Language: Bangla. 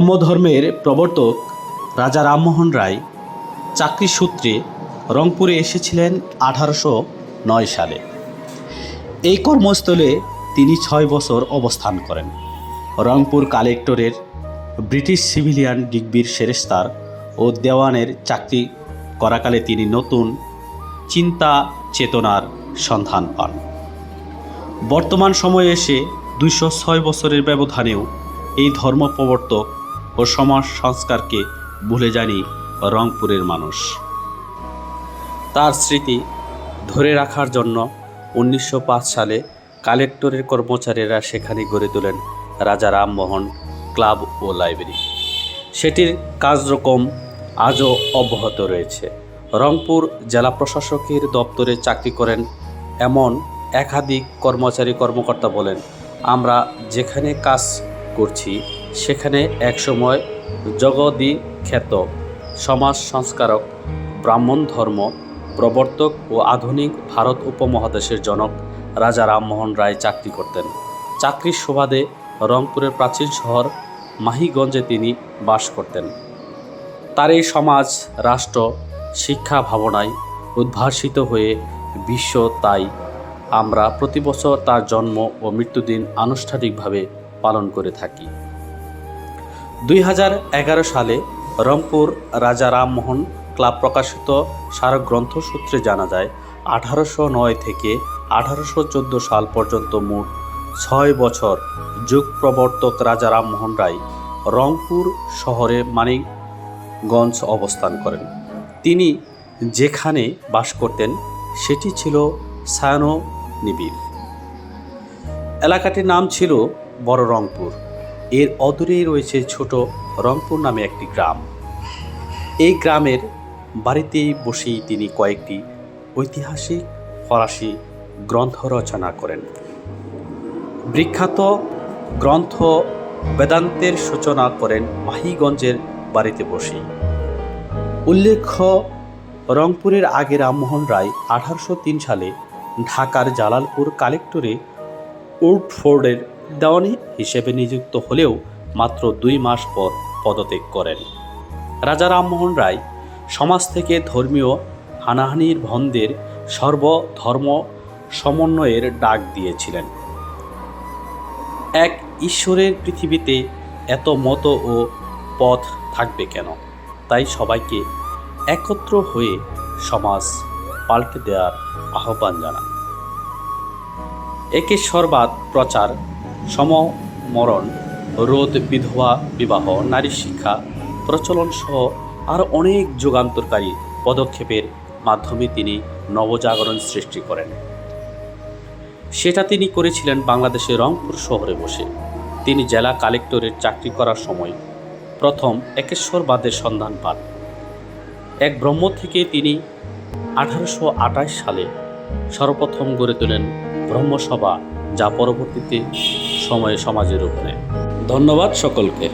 ব্রহ্মধর্মের প্রবর্তক রাজা রামমোহন রায় চাকরি সূত্রে রংপুরে এসেছিলেন আঠারোশো নয় সালে। এই কর্মস্থলে তিনি ছয় বছর অবস্থান করেন। রংপুর কালেক্টরের ব্রিটিশ সিভিলিয়ান ডিগবির সেরেস্তার ও দেওয়ানের চাকরি করাকালে তিনি নতুন চিন্তা চেতনার সন্ধান পান। বর্তমান সময়ে এসে দুইশো ছয় বছরের ব্যবধানেও এই ধর্ম প্রবর্তক ও সমাজ সংস্কারকে ভুলে যায়নি রংপুরের মানুষ। তার স্মৃতি ধরে রাখার জন্য উনিশশো পাঁচ সালে কালেক্টরের কর্মচারীরা সেখানে গড়ে তোলেন রাজা রামমোহন ক্লাব ও লাইব্রেরি। সেটির কার্যক্রম আজও অব্যাহত রয়েছে। রংপুর জেলা প্রশাসকের দপ্তরে চাকরি করেন এমন একাধিক কর্মচারী কর্মকর্তা বলেন, আমরা যেখানে কাজ করছি সেখানে একসময় জগদি খ্যাত সমাজ সংস্কারক, ব্রাহ্মণ ধর্ম প্রবর্তক ও আধুনিক ভারত উপমহাদেশের জনক রাজা রামমোহন রায় চাকরি করতেন। চাকরির সুবাদে রংপুরের প্রাচীন শহর মাহিগঞ্জে তিনি বাস করতেন। তার এই সমাজ, রাষ্ট্র, শিক্ষা ভাবনায় উদ্ভাসিত হয়ে বিশ্ব তাই। আমরা প্রতি বছর তার জন্ম ও মৃত্যুদিন আনুষ্ঠানিকভাবে পালন করে থাকি। দুই হাজার এগারো সালে রংপুর রাজা রামমোহন ক্লাব প্রকাশিত স্মারক গ্রন্থ সূত্রে জানা যায়, আঠারোশো নয় থেকে আঠারোশো চোদ্দ সাল পর্যন্ত মোট ছয় বছর যুগ প্রবর্তক রাজা রামমোহন রায় রংপুর শহরে মানিকগঞ্জ অবস্থান করেন। তিনি যেখানে বাস করতেন, সেটি ছিল সায়ানো নিবিড় এলাকাটির নাম ছিল বড় রংপুর। এর অদূরেই রয়েছে ছোট রংপুর নামে একটি গ্রাম। এই গ্রামের বাড়িতেই বসেই তিনি কয়েকটি ঐতিহাসিক ফরাসি গ্রন্থ রচনা করেন। বিখ্যাত গ্রন্থ বেদান্তের সূচনা করেন মাহিগঞ্জের বাড়িতে বসেই। উল্লেখ্য, রংপুরের আগে রামমোহন রায় আঠারোশো তিন সালে ঢাকার জালালপুর কালেক্টরে উডফোর্ডের দেওয়ানি হিসেবে নিযুক্ত হলেও মাত্র দুই মাস পর পদত্যাগ করেন। রাজা রামমোহন রায় সমাজ থেকে ধর্মীয় হানাহানির ভন্দের সর্বধর্ম সমন্বয়ের ডাক দিয়েছিলেন। এক ঈশ্বরের পৃথিবীতে এত মত ও পথ থাকবে কেন? তাই সবাইকে একত্র হয়ে সমাজ পাল্টে দেওয়ার আহ্বান জানান। একেশ্বরবাদ প্রচার সমমরণ, রোধ বিধবা, বিবাহ, নারী শিক্ষা, প্রচলন সহ আরও অনেক যুগান্তরকারী পদক্ষেপের মাধ্যমে তিনি নবজাগরণ সৃষ্টি করেন। সেটা তিনি করেছিলেন বাংলাদেশের রংপুর শহরে বসে। তিনি জেলা কালেক্টরের চাকরি করার সময় প্রথম একেশ্বরবাদের সন্ধান পান। এক ব্রহ্ম থেকে তিনি আঠারোশো আঠাশ সালে সর্বপ্রথম গড়ে তোলেন ব্রহ্মসভা, যা পরবর্তীতে সময়ে সমাজের রূপ নেয় ধন্যবাদ সকলকে।